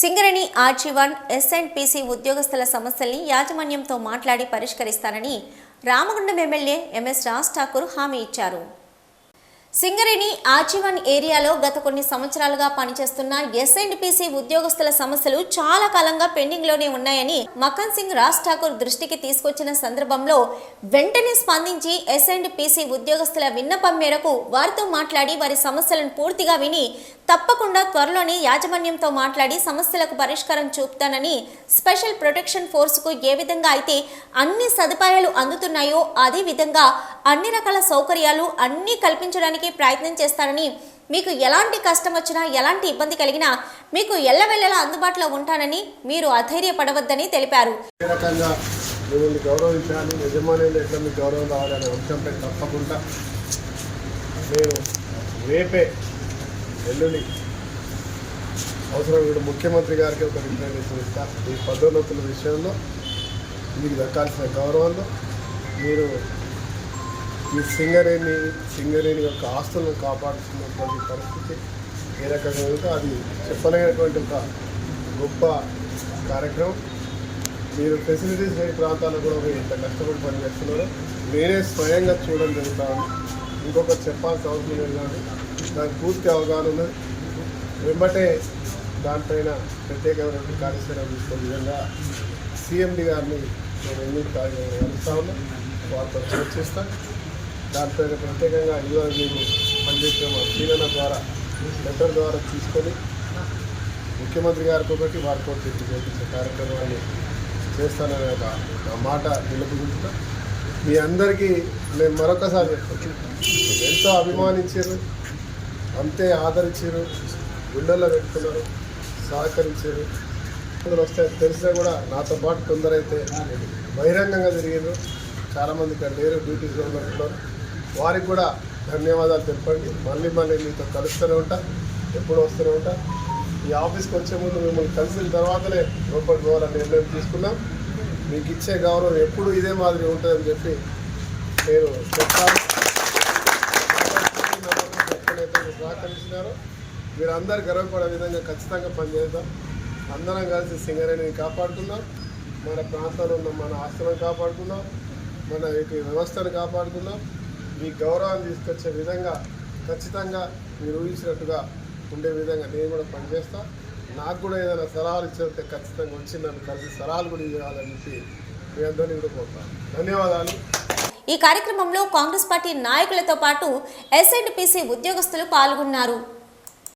Singareni RG one ఎస్ఎండ్పీసీ ఉద్యోగస్తుల సమస్యల్ని యాజమాన్యంతో మాట్లాడి పరిష్కరిస్తానని రామగుండం ఎమ్మెల్యే ఎంఎస్ రాజ్ ఠాకూర్ హామీ ఇచ్చారు. సింగరేణి ఆజీవన్ ఏరియాలో గత కొన్ని సంవత్సరాలుగా పనిచేస్తున్న ఎస్ఎండ్పీసీ ఉద్యోగస్తుల సమస్యలు చాలా కాలంగా పెండింగ్లోనే ఉన్నాయని మకన్ సింగ్ రాజ్ ఠాకూర్ దృష్టికి తీసుకొచ్చిన సందర్భంలో వెంటనే స్పందించి ఎస్ఎండ్పీసీ ఉద్యోగస్తుల విన్నపం మేరకు వారితో మాట్లాడి వారి సమస్యలను పూర్తిగా విని తప్పకుండా త్వరలోనే యాజమాన్యంతో మాట్లాడి సమస్యలకు పరిష్కారం చూపుతానని స్పెషల్ ప్రొటెక్షన్ ఫోర్స్కు ఏ విధంగా అయితే అన్ని సదుపాయాలు అందుతున్నాయో అదే విధంగా అన్ని రకాల సౌకర్యాలు అన్నీ కల్పించడానికి ప్రయత్నం చేస్తానని మీకు ఎలాంటి కష్టం వచ్చినా ఎలాంటి ఇబ్బంది కలిగినా మీకు ఎల్లవెల్లలా అందుబాటులో ఉంటానని మీరు అధైర్యపడవద్దని తెలిపారు. మిమ్మల్ని గౌరవించాలి యజమానులు ఎట్లా మీకు గౌరవం రావాలనే అంశంపై తప్పకుండా నేను రేపే ఎల్లుండి అవసరం ఇప్పుడు ముఖ్యమంత్రి గారికి ఒక రిప్రజెంటేషన్ ఇస్తా ఈ పదోన్నతుల విషయంలో మీకు దక్కాల్సిన గౌరవంలో మీరు ఈ సింగరేణి సింగరేణి యొక్క ఆస్తులను కాపాడుతున్నటువంటి పరిస్థితి ఏ రకంగా ఉందో అది చెప్పలేనటువంటి ఒక గొప్ప కార్యక్రమం. మీరు ఫెసిలిటీస్ లేని ప్రాంతాల్లో కూడా మీరు ఎంత కష్టపడి పనిచేస్తున్నారో. నేనే స్వయంగా చూడడం జరుగుతా ఉంది. ఇంకొకటి చెప్పాల్సిన అవసరం లేదు కానీ దానికి పూర్తి అవగాహన ఉన్నది వెంబటే దానిపైన ప్రత్యేకమైన కార్యాచరణ తీసుకున్న విధంగా సిఎండి గారిని నేను ఎన్నికలు కలుస్తా ఉన్నా వారితో చర్చిస్తా దానిపైన ప్రత్యేకంగా ఈరోజు మేము పనిచేసే మా సీనన ద్వారా లెటర్ ద్వారా తీసుకొని ముఖ్యమంత్రి గారికి ఒకటి వారితో చేపించే కార్యక్రమాన్ని చేస్తాననే ఒక నా మాట నిలుపుకుంటున్నా. మీ అందరికీ నేను మరొకసారి చెప్తాను ఎంతో అభిమానించారు. అంతే ఆదరించారు గుండెల్లో పెట్టుకున్నారు సహకరించారు. కొందరు వస్తే తెలిసినా కూడా నాతో పాటు కొందరైతే బహిరంగంగా తిరిగారు. చాలామంది ఇక్కడ లేరు డ్యూటీస్లో ఉన్నారు వారికి కూడా ధన్యవాదాలు తెలపండి. మళ్ళీ మళ్ళీ మీతో కలుస్తూనే ఉంటా ఎప్పుడు వస్తూనే ఉంటా. ఈ ఆఫీస్కి వచ్చే ముందు మిమ్మల్ని కలిసిన తర్వాతనే లోపలికి పోవాలని నిర్ణయం తీసుకున్నాం. మీకు ఇచ్చే గౌరవం ఎప్పుడు ఇదే మాదిరి ఉంటుందని చెప్పి నేను చెప్తాను. ఎప్పుడైతే మీరు సహకరించినారో మీరు అందరు గర్వపడే విధంగా ఖచ్చితంగా పనిచేద్దాం. అందరం కలిసి సింగరేణిని కాపాడుకుందాం. మన ప్రాంతంలో ఉన్న మన ఆస్తులను కాపాడుకుందాం. మన వ్యవస్థను కాపాడుకుందాం. మీ గౌరవాన్ని తీసుకొచ్చే విధంగా ఖచ్చితంగా మీరు ఊహించినట్టుగా ఉండే విధంగా నేను కూడా పనిచేస్తా. నాకు కూడా ఏదైనా సలహాలు ఇచ్చేస్తే ఖచ్చితంగా వచ్చి నన్ను కలిసి సలహాలు కూడా ఇవ్వాలని చెప్పి మీ అందరినీ కూడా కోరుతాను ధన్యవాదాలు. ఈ కార్యక్రమంలో కాంగ్రెస్ పార్టీ నాయకులతో పాటు ఎస్ఎండ్పిసి ఉద్యోగస్తులు పాల్గొన్నారు.